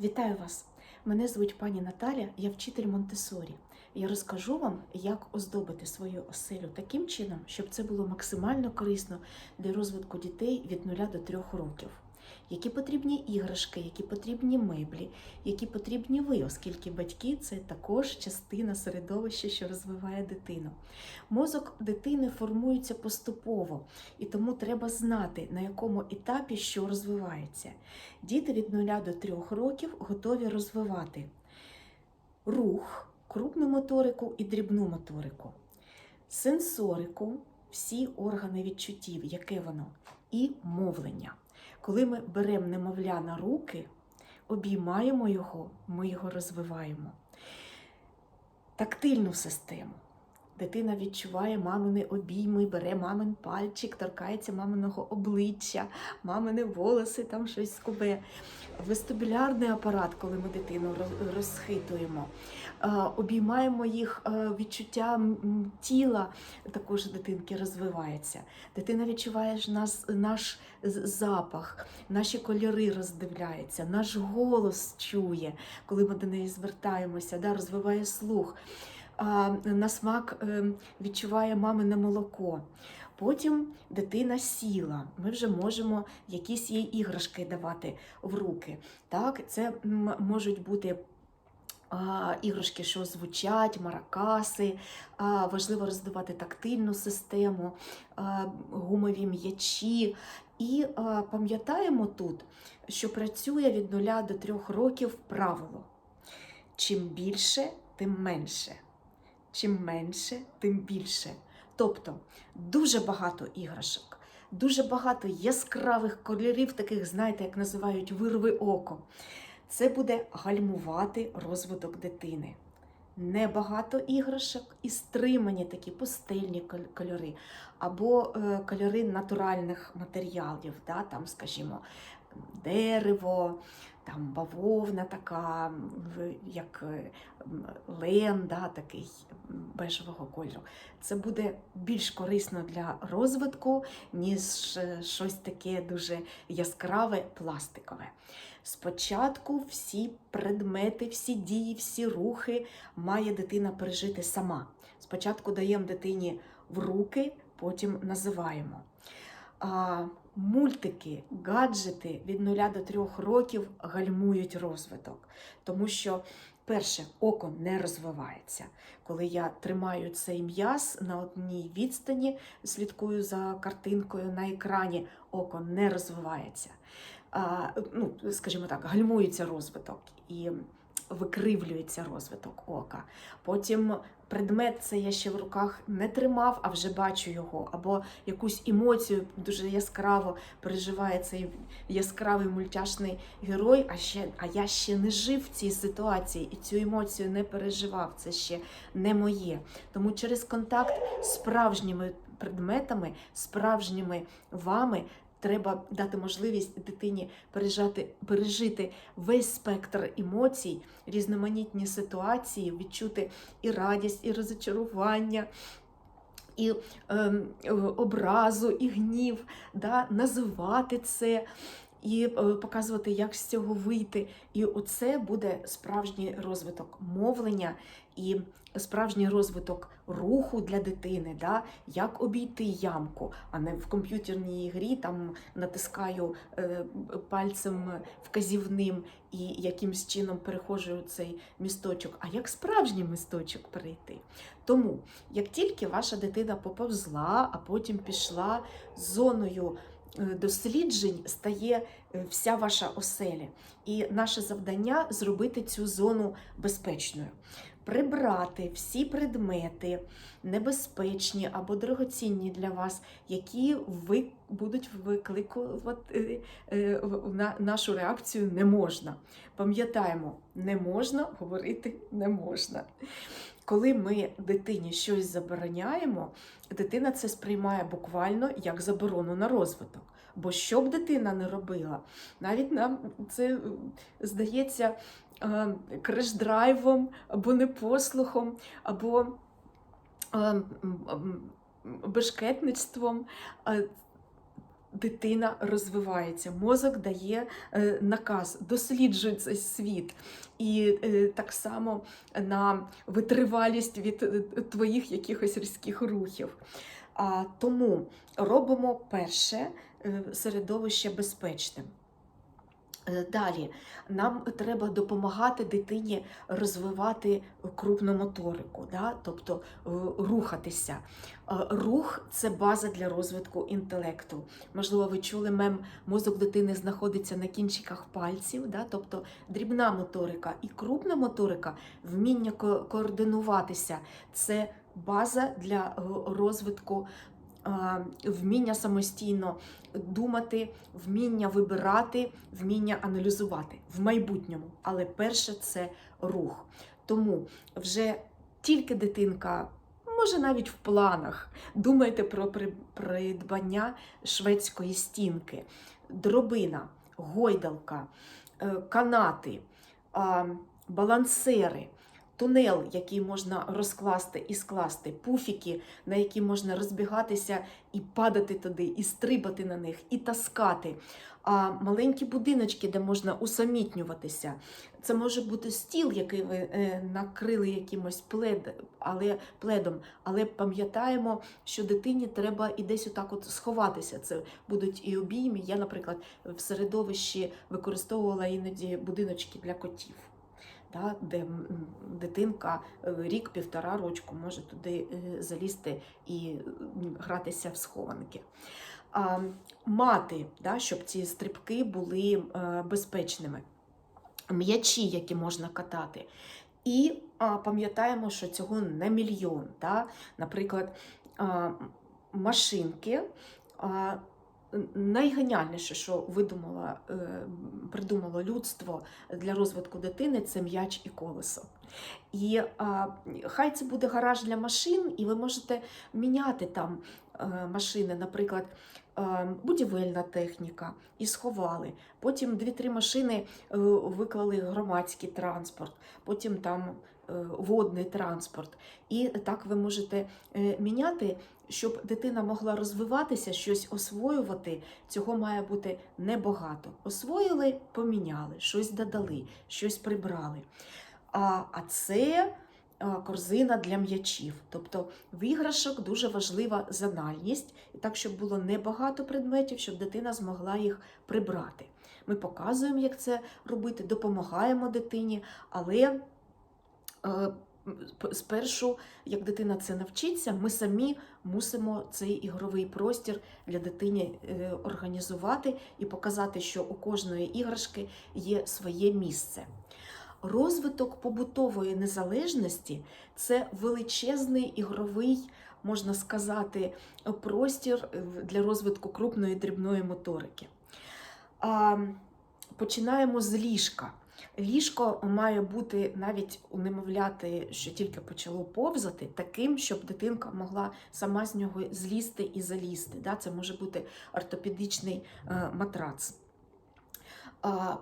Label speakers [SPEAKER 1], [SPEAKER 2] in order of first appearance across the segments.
[SPEAKER 1] Вітаю вас! Мене звуть пані Наталя, я вчитель Монтесорі. Я розкажу вам, як оздобити свою оселю таким чином, щоб це було максимально корисно для розвитку дітей від 0 до 3 років. Які потрібні іграшки, які потрібні меблі, які потрібні ви, оскільки батьки це також частина середовища, що розвиває дитину. Мозок дитини формується поступово, і тому треба знати, на якому етапі що розвивається. Діти від 0 до 3 років готові розвивати рух, крупну моторику і дрібну моторику, сенсорику, всі органи відчуттів, яке воно, і мовлення. Коли ми беремо немовля на руки, обіймаємо його, ми його розвиваємо. Тактильну систему. Дитина відчуває мамини обійми, бере мамин пальчик, торкається маминого обличчя, мамини волоси, там щось скубе. Вестибулярний апарат, коли ми дитину розхитуємо, Е, обіймаємо їх е, відчуття тіла, також дитинки розвивається. Дитина відчуває нас, наш запах, наші кольори роздивляється, наш голос чує, коли ми до неї звертаємося, да, розвиває слух. На смак е, відчуває мамине молоко. Потім дитина сіла. Ми вже можемо якісь їй іграшки давати в руки. Так, це можуть бути іграшки, що звучать, маракаси. Важливо розвивати тактильну систему, гумові м'ячі. І пам'ятаємо тут, що працює від 0 до 3 років правило. Чим більше, тим менше. Чим менше, тим більше. Тобто дуже багато іграшок, дуже багато яскравих кольорів, таких, знаєте, як називають вирви око. Це буде гальмувати розвиток дитини. Небагато іграшок і стримані такі пустельні кольори або е, кольори натуральних матеріалів, да, там, скажімо, дерево, там бавовна така, як е, лен, да, такий бежевого кольору. Це буде більш корисно для розвитку, ніж е, щось таке дуже яскраве, пластикове. Спочатку всі предмети, всі дії, всі рухи має дитина пережити сама. Спочатку даємо дитині в руки, потім називаємо. Мультики, гаджети від 0 до 3 років гальмують розвиток, тому що. Перше, око не розвивається. Коли я тримаю цей м'яз на одній відстані, слідкую за картинкою на екрані, око не розвивається. А, ну, скажімо так, гальмується розвиток і викривлюється розвиток ока. Потім предмет це я ще в руках не тримав, а вже бачу його, або якусь емоцію дуже яскраво переживає цей яскравий мультяшний герой, а, ще, а я ще не жив в цій ситуації і цю емоцію не переживав. Це ще не моє. Тому через контакт з справжніми предметами, справжніми вами. Треба дати можливість дитині пережати, пережити весь спектр емоцій, різноманітні ситуації, відчути і радість, і розочарування, і ем, е, образу, і гнів, да, називати це. І е, показувати, як з цього вийти. І оце буде справжній розвиток мовлення і справжній розвиток руху для дитини, да? як обійти ямку, а не в комп'ютерній грі там натискаю е, пальцем вказівним і якимсь чином переходжу цей місточок, а як справжній місточок перейти. Тому, як тільки ваша дитина поповзла, а потім пішла зоною досліджень, стає е, вся ваша оселя. І наше завдання зробити цю зону безпечною. Прибрати всі предмети небезпечні або дорогоцінні для вас, які ви будуть викликувати е, нашу реакцію не можна. Пам'ятаємо, не можна говорити не можна. Коли ми дитині щось забороняємо, дитина це сприймає буквально як заборону на розвиток. Бо що б дитина не робила, навіть нам це е, здається е, креш-драйвом або непослухом, або е, бешкетництвом. Дитина розвивається. Мозок дає е, наказ, досліджує цей світ. І е, так само на витривалість від е, твоїх якихось різких рухів. А, тому робимо перше середовище безпечним. Е, Далі нам треба допомагати дитині розвивати крупну моторику, да? тобто е, рухатися. Е, Рух це база для розвитку інтелекту. Можливо, ви чули мем мозок дитини знаходиться на кінчиках пальців, да? тобто дрібна моторика і крупна моторика, вміння координуватися це база для розвитку. Е, Вміння самостійно думати, вміння вибирати, вміння аналізувати в майбутньому. Але перше це рух. Тому вже тільки дитинка, може навіть в планах, думайте про придбання шведської стінки, дробина, гойдалка, е, канати, балансери. Тунел, який можна розкласти і скласти, пуфіки, на які можна розбігатися і падати туди, і стрибати на них, і таскати. А маленькі будиночки, де можна усамітнюватися. Це може бути стіл, який ви е, накрили якимось плед, але, пледом. Але пам'ятаємо, що дитині треба і десь отак от сховатися. Це будуть і обійми. Я, наприклад, в середовищі використовувала іноді будиночки для котів. Да, де дитинка е, рік-півтора рочку може туди е, залізти і гратися в схованки. А, мати, да, щоб ці стрибки були е, безпечними, м'ячі, які можна катати. І а, пам'ятаємо, що цього не мільйон. Да? Наприклад, а, машинки. А, Найгеніальніше, що видумало, е, придумало людство для розвитку дитини, це м'яч і колесо. І а, хай це буде гараж для машин, і ви можете міняти там е, машини, наприклад, е, будівельна техніка, і сховали. Потім дві-три машини виклали громадський транспорт, потім там водний транспорт. І так ви можете е, міняти, щоб дитина могла розвиватися, щось освоювати. Цього має бути небагато. Освоїли, поміняли, щось додали, щось прибрали. А, а це корзина для м'ячів. Тобто в іграшок дуже важлива зональність, і так, щоб було небагато предметів, щоб дитина змогла їх прибрати. Ми показуємо, як це робити, допомагаємо дитині, але е, спершу, як дитина це навчиться, ми самі мусимо цей ігровий простір для дитини е, організувати і показати, що у кожної іграшки є своє місце. Розвиток побутової незалежності це величезний ігровий, можна сказати, простір е, для розвитку крупної дрібної моторики. Починаємо з ліжка. Ліжко має бути навіть у немовляти, що тільки почало повзати, таким, щоб дитинка могла сама з нього злізти і залізти. Да? Це може бути ортопедичний е, матрац.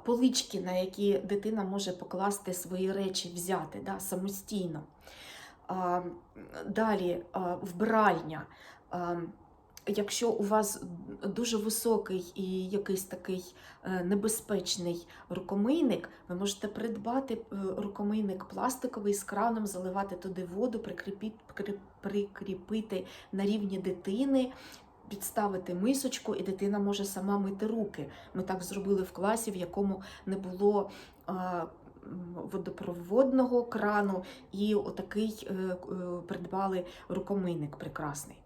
[SPEAKER 1] Полички, на які дитина може покласти свої речі, взяти да? самостійно. Далі вбиральня. Якщо у вас дуже високий і якийсь такий е, небезпечний рукомийник, ви можете придбати е, рукомийник пластиковий з краном, заливати туди воду, прикріпити, на рівні дитини, підставити мисочку, і дитина може сама мити руки. Ми так зробили в класі, в якому не було. Водопроводного крану і отакий е, придбали рукомийник прекрасний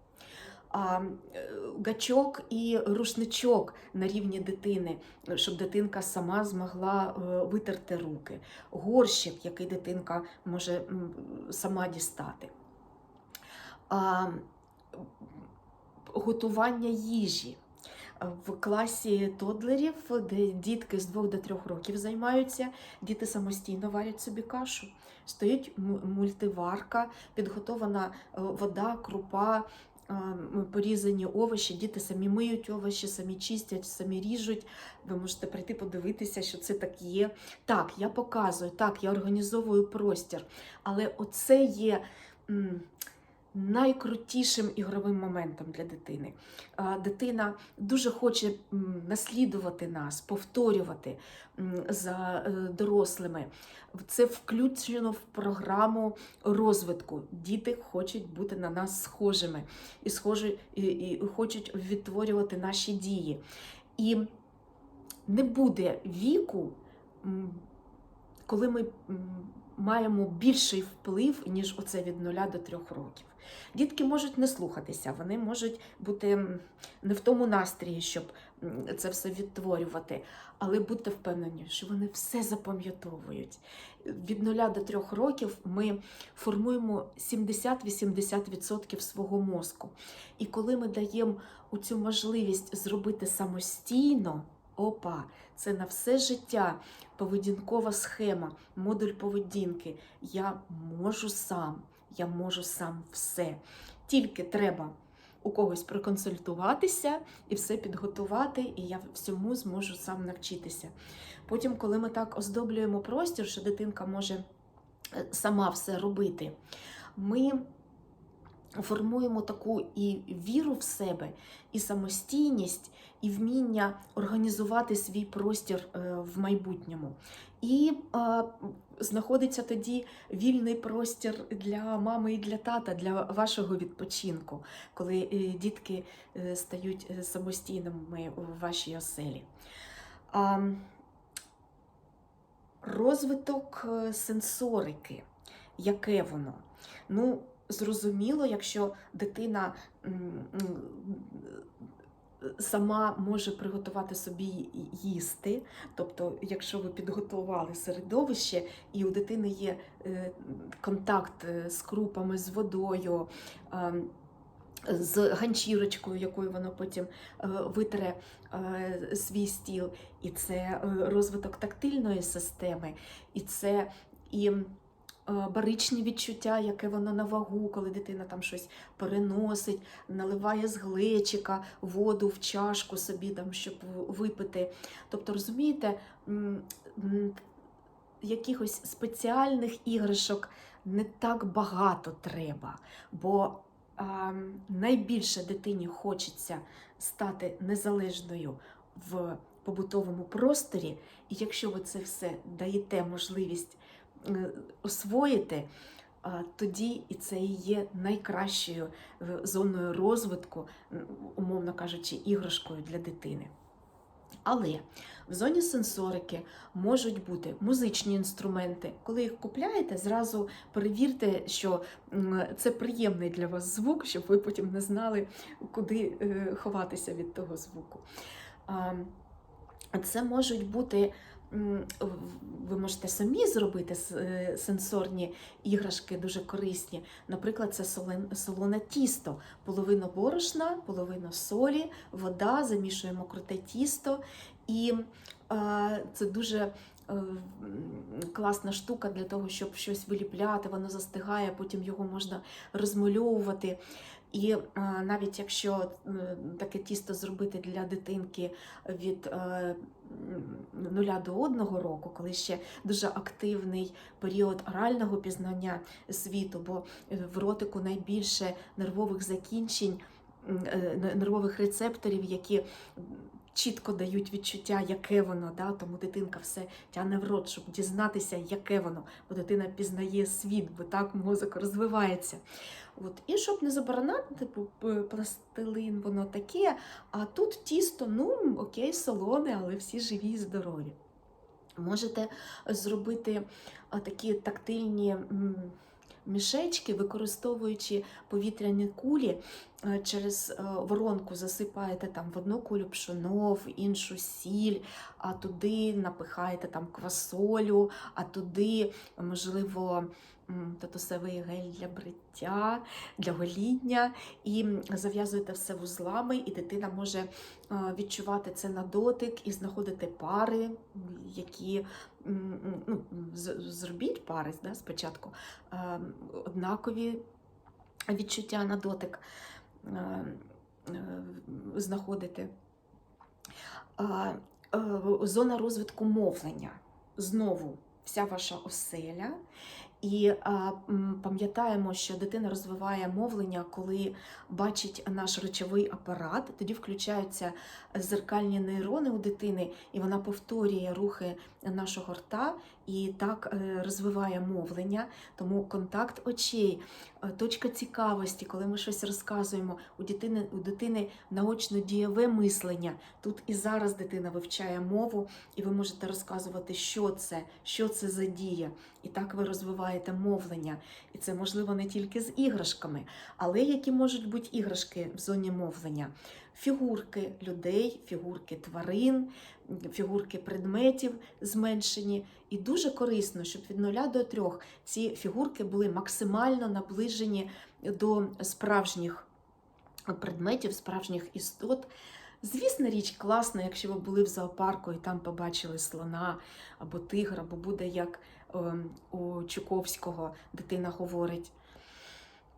[SPEAKER 1] гачок і рушничок на рівні дитини, щоб дитинка сама змогла е, витерти руки, горщик, який дитинка може сама дістати. Готування їжі. В класі тодлерів, де дітки з 2 до 3 років займаються, діти самостійно варять собі кашу. Стоїть мультиварка, підготована е, вода, крупа, е, порізані овочі, діти самі миють овочі, самі чистять, самі ріжуть. Ви можете прийти подивитися, що це так є. Так, я показую, так, я організовую простір. Але оце є найкрутішим ігровим моментом для дитини. Дитина дуже хоче наслідувати нас, повторювати за е, дорослими. Це включено в програму розвитку. Діти хочуть бути на нас схожими і, схожі, і, і хочуть відтворювати наші дії. І не буде віку, коли ми маємо більший вплив, ніж оце від 0 до 3 років. Дітки можуть не слухатися, вони можуть бути не в тому настрої, щоб це все відтворювати. Але будьте впевнені, що вони все запам'ятовують. Від 0 до 3 років ми формуємо 70-80% свого мозку. І коли ми даємо цю можливість зробити самостійно, опа, це на все життя поведінкова схема, модуль поведінки. Я можу сам, я можу сам все. Тільки треба у когось проконсультуватися і все підготувати, і я всьому зможу сам навчитися. Потім, коли ми так оздоблюємо простір, що дитинка може е, сама все робити, ми формуємо таку і віру в себе, і самостійність, і вміння організувати свій простір е, в майбутньому. І е, знаходиться тоді вільний простір для мами і для тата, для вашого відпочинку, коли е, дітки стають самостійними у вашій оселі. Розвиток сенсорики, яке воно? Ну, зрозуміло, якщо дитина сама може приготувати собі їсти, тобто, якщо ви підготували середовище, і у дитини є е, контакт е, з крупами, з водою. е, З ганчірочкою, якою воно потім е, витре свій стіл, і це розвиток тактильної системи, і це і баричні відчуття, яке воно на вагу, коли дитина там щось переносить, наливає з глечика воду в чашку собі, там, щоб випити. Тобто, розумієте, якихось спеціальних іграшок не так багато треба, бо найбільше дитині хочеться стати незалежною в побутовому просторі, і якщо ви це все даєте можливість е, освоїти, тоді і це і є найкращою е, зоною розвитку, умовно кажучи, іграшкою для дитини. Але в зоні сенсорики можуть бути музичні інструменти. Коли їх купляєте, зразу перевірте, що це приємний для вас звук, щоб ви потім не знали, куди е, ховатися від того звуку. Це можуть бути. Ви можете самі зробити е, сенсорні іграшки дуже корисні. Наприклад, це солоне тісто, половина борошна, половина солі, вода, замішуємо круте тісто. І це дуже е, класна штука для того, щоб щось виліпляти, воно застигає, потім його можна розмальовувати. І е, навіть якщо е, таке тісто зробити для дитинки від е, нуля до одного року, коли ще дуже активний період орального пізнання світу, бо в ротику найбільше нервових закінчень, нервових рецепторів, які чітко дають відчуття, яке воно, да? тому дитинка все тягне в рот, щоб дізнатися, яке воно, бо дитина пізнає світ, бо так мозок розвивається. От. І щоб не заборонати, типу пластилин, воно таке, а тут тісто, ну окей, солоне, але всі живі і здорові. Можете зробити такі тактильні мішечки, використовуючи повітряні кулі, е, через е, воронку засипаєте там в одну кулю пшоно, в іншу сіль, а туди напихаєте там квасолю, а туди, можливо, татусевий гель для бриття, для гоління, і зав'язуєте все вузлами, і дитина може е, відчувати це на дотик і знаходити пари, які ну, зробіть пари да, спочатку, е, однакові відчуття на дотик е, е, знаходити. Е, Зона розвитку мовлення. Знову вся ваша оселя. І пам'ятаємо, що дитина розвиває мовлення, коли бачить наш речовий апарат, тоді включаються зеркальні нейрони у дитини, і вона повторює рухи нашого рта і так е, розвиває мовлення. Тому контакт очей, е, точка цікавості, коли ми щось розказуємо, у дитини, у дитини наочно-дієве мислення. Тут і зараз дитина вивчає мову, і ви можете розказувати, що це, що це за дія. І так ви розвиваєте мовлення. І це можливо не тільки з іграшками, але які можуть бути іграшки в зоні мовлення. Фігурки людей, фігурки тварин, фігурки предметів зменшені. І дуже корисно, щоб від 0 до 3 ці фігурки були максимально наближені до справжніх предметів, справжніх істот. Звісно, річ класно, якщо ви були в зоопарку і там побачили слона або тигра, бо буде як ем, у Чуковського дитина говорить.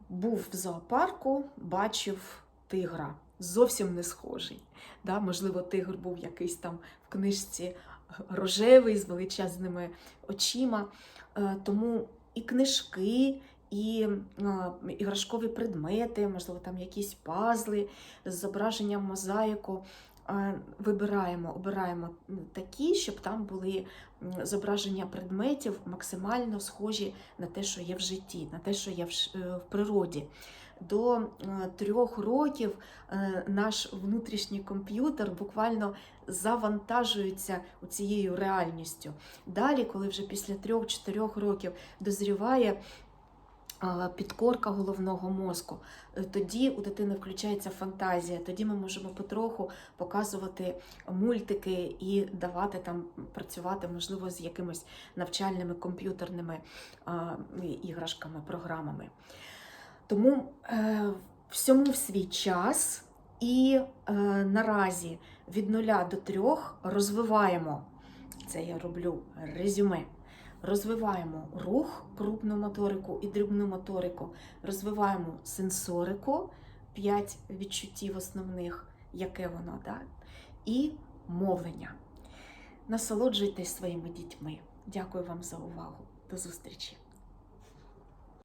[SPEAKER 1] Був в зоопарку, бачив тигра. Зовсім не схожий. Да? Можливо, тигр був якийсь там в книжці рожевий з величезними очима. Е, Тому і книжки, і е, іграшкові предмети, можливо, там якісь пазли з зображенням мозаїку. е, Вибираємо, обираємо такі, щоб там були зображення предметів максимально схожі на те, що є в житті, на те, що є е, в природі. До е, трьох років е, наш внутрішній комп'ютер буквально завантажується цією реальністю. Далі, коли вже після трьох-чотирьох років дозріває підкорка головного мозку, е, тоді у дитини включається фантазія, тоді ми можемо потроху показувати мультики і давати там працювати, можливо, з якимись навчальними комп'ютерними іграшками, програмами. Тому е, всьому в свій час і е, наразі від нуля до трьох розвиваємо. Це я роблю резюме. Розвиваємо рух, крупну моторику і дрібну моторику, розвиваємо сенсорику, 5 відчуттів основних, яке воно, да? і мовлення. Насолоджуйтесь своїми дітьми. Дякую вам за увагу. До зустрічі!